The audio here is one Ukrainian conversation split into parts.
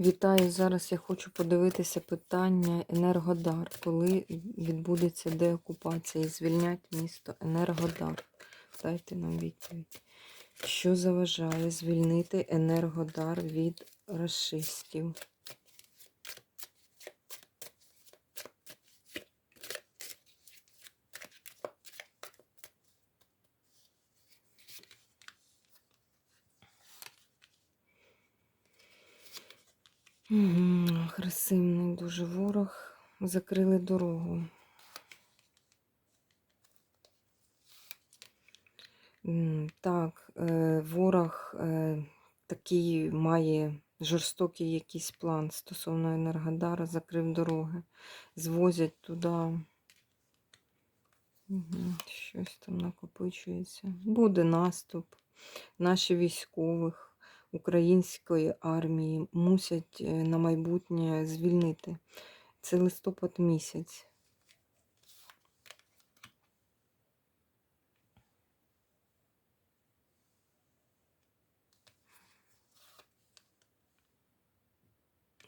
Вітаю! Зараз я хочу подивитися питання Енергодар. Коли відбудеться деокупація і звільнять місто Енергодар? Дайте нам відповідь. Що заважає звільнити Енергодар від расистів? Угу, агресивний дуже ворог. Закрили дорогу. Так, е, ворог е, такий має жорстокий якийсь план стосовно Енергодара, закрив дороги, звозять туди. Щось там накопичується. Буде наступ. Наші військових української армії мусять е, на майбутнє звільнити. Це листопад місяць.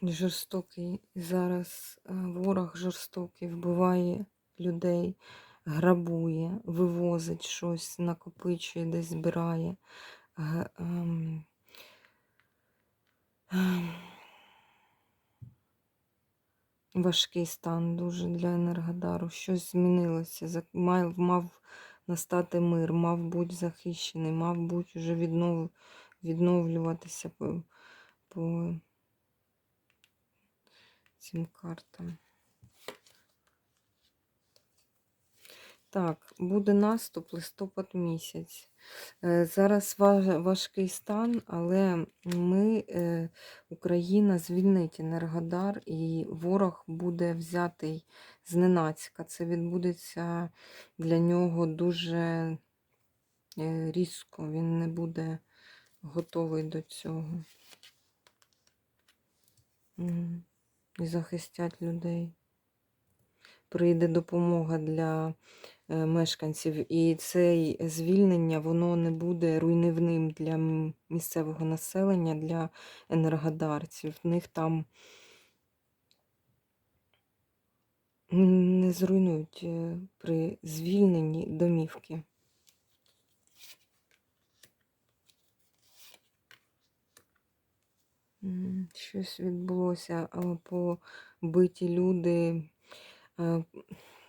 Жорстокий зараз е, ворог жорстокий вбиває людей, грабує, вивозить щось, накопичує, десь збирає. Важкий стан дуже для Енергодару. Щось змінилося. Мав, мав настати мир, мав бути захищений, мав бути вже віднов, відновлюватися по, по цим картам. Так, буде наступ листопад місяць. Е, зараз важкий стан, але ми, е, Україна, звільнить Енергодар, і ворог буде взятий зненацька. Це відбудеться для нього дуже е, різко, він не буде готовий до цього. І захистять людей. Прийде допомога для Е, мешканців. І це звільнення воно не буде руйнівним для місцевого населення, для енергодарців. В них там не зруйнують е, при звільненні домівки. Щось відбулося, побиті люди. Е,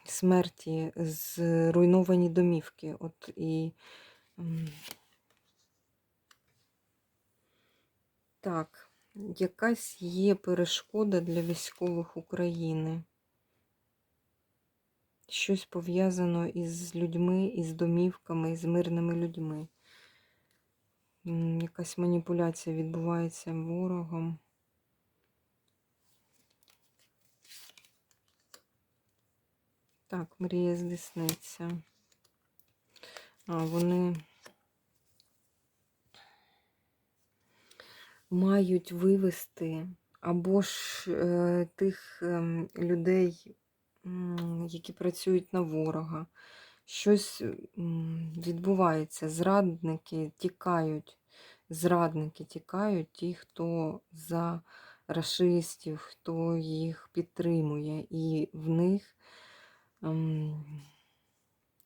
смерті, зруйновані домівки. От і так, якась є перешкода для військових України. Щось пов'язано із людьми, із домівками, із мирними людьми. Якась маніпуляція відбувається ворогом. Так, мрія здійсниться. А, вони мають вивести або ж е, тих е, людей, які працюють на ворога. Щось відбувається. Зрадники тікають, зрадники тікають, ті, хто за расистів, хто їх підтримує, і в них Ем,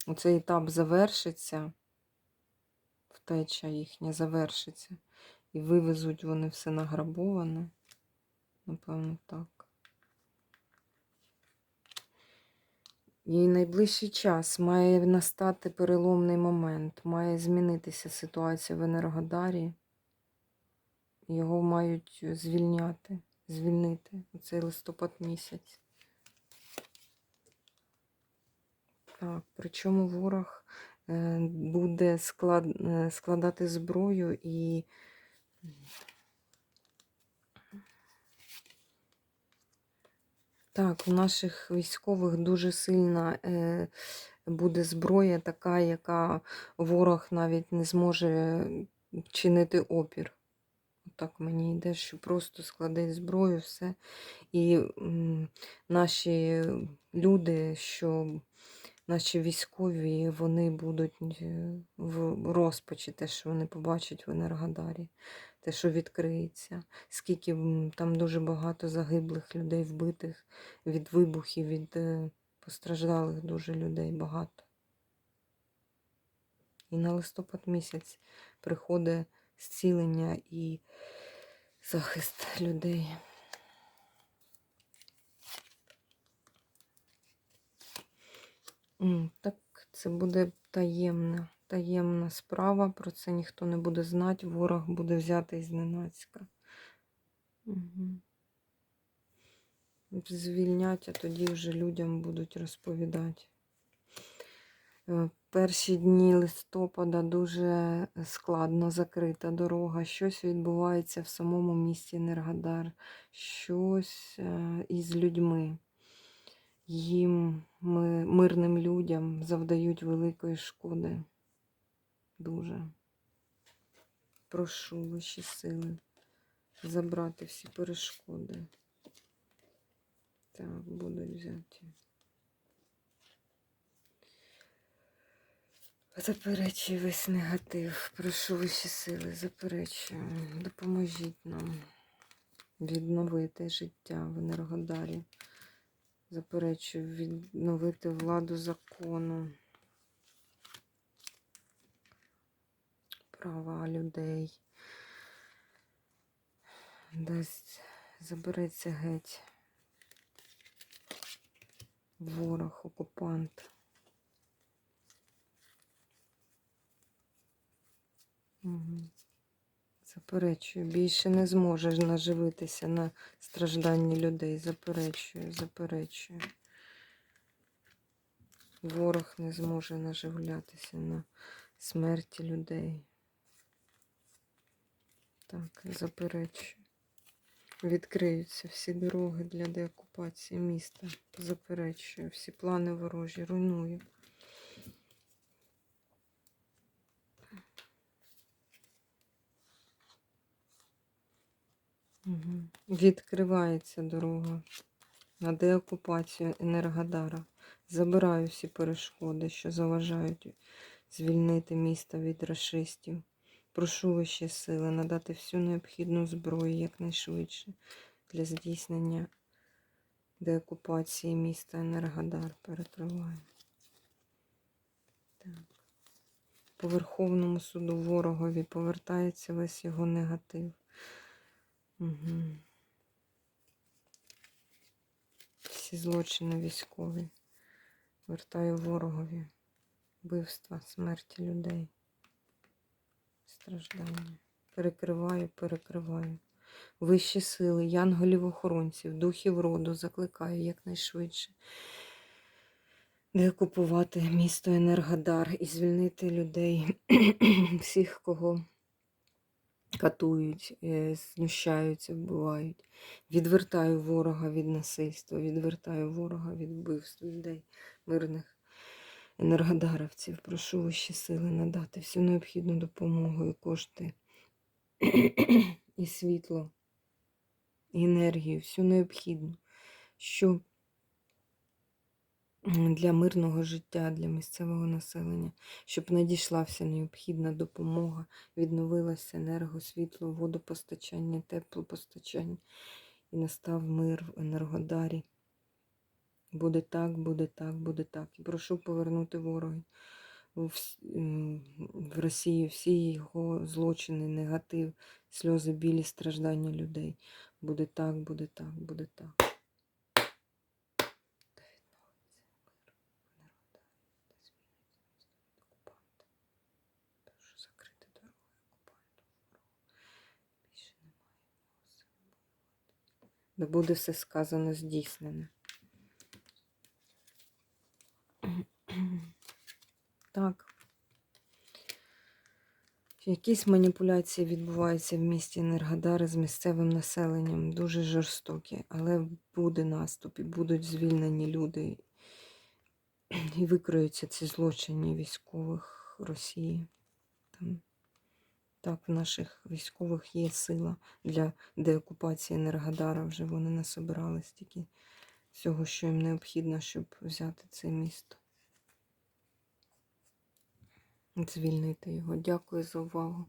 оцей етап завершиться, втеча їхня завершиться. І вивезуть вони все награбоване. Напевно, так. І найближчий час має настати переломний момент, має змінитися ситуація в Енергодарі. Його мають звільняти, звільнити у цей листопад місяць. Так, причому ворог е, буде склад, е, складати зброю і так, у наших військових дуже сильна е, буде зброя, така, яка ворог навіть не зможе чинити опір. Так мені йде, що просто складе зброю, все. І м, наші люди, що наші військові вони будуть е, в розпачі, те, що вони побачать в Енергодарі. те, що відкриється, скільки там дуже багато загиблих людей, вбитих від вибухів, від е, постраждалих дуже людей багато. І на листопад місяць приходить зцілення і захист людей. Так, це буде таємна, таємна справа. Про це ніхто не буде знати. Ворог буде взятий зненацька. Угу. Звільнять, а тоді вже людям будуть розповідати. Е, Перші дні листопада дуже складно закрита дорога. Щось відбувається в самому місті Енергодар, щось е, із людьми. Їм, ми, мирним людям, завдають великої шкоди. Дуже. Прошу вищі сили забрати всі перешкоди. Так, будуть взяті. Заперечую весь негатив. Прошу вищі сили, заперечую. Допоможіть нам відновити життя в Енергодарі. Заперечую відновити владу закону. Права людей. Дасть забереться геть. Ворог, окупант. Угу. Заперечую, більше не зможеш наживитися на стражданні людей. Заперечую, заперечую. Ворог не зможе наживлятися на смерті людей. Так, заперечую. Відкриються всі дороги для деокупації міста. Заперечую, всі плани ворожі, руйную. Відкривається дорога на деокупацію Енергодара. Забираю всі перешкоди, що заважають звільнити місто від расистів. Прошу вищі сили надати всю необхідну зброю якнайшвидше для здійснення деокупації міста Енергодар. Перекриваю. Так. По Верховному суду ворогові повертається весь його негатив. Угу. Всі злочини військові. Вертаю ворогові. Вбивства, смерті людей. Страждання. Перекриваю, перекриваю. Вищі сили, янголів-охоронців, духів роду закликаю якнайшвидше. Деокупувати місто Енергодар і звільнити людей, всіх, кого катують, е, знущаються, вбивають. Відвертаю ворога від насильства, відвертаю ворога від вбивств людей, мирних енергодарівців. Прошу вищі сили надати всю необхідну допомогу і кошти, і світло, і енергію, всю необхідну, що для мирного життя, для місцевого населення, щоб надійшла вся необхідна допомога, відновилося енерго, світло, водопостачання, теплопостачання і настав мир в Енергодарі. Буде так, буде так, буде так. І прошу повернути ворога в, вс- в Росію всі його злочини, негатив, сльози, білі, страждання людей. Буде так, буде так, буде так. Та відновиться мир в Енергодарі, та звільниться місто від окупанта. Прошу закрити дороги окупанту ворогу. Більше немає в нього сил Да буде все сказано здійснене. Так. Якісь маніпуляції відбуваються в місті Енергодари з місцевим населенням, дуже жорстокі, але буде наступ і будуть звільнені люди і викриються ці злочини військових Росії. Там, так, в наших військових є сила для деокупації Енергодара. Вже вони насобирали стільки всього, що їм необхідно, щоб взяти це місто. Звільнити його. Дякую за увагу.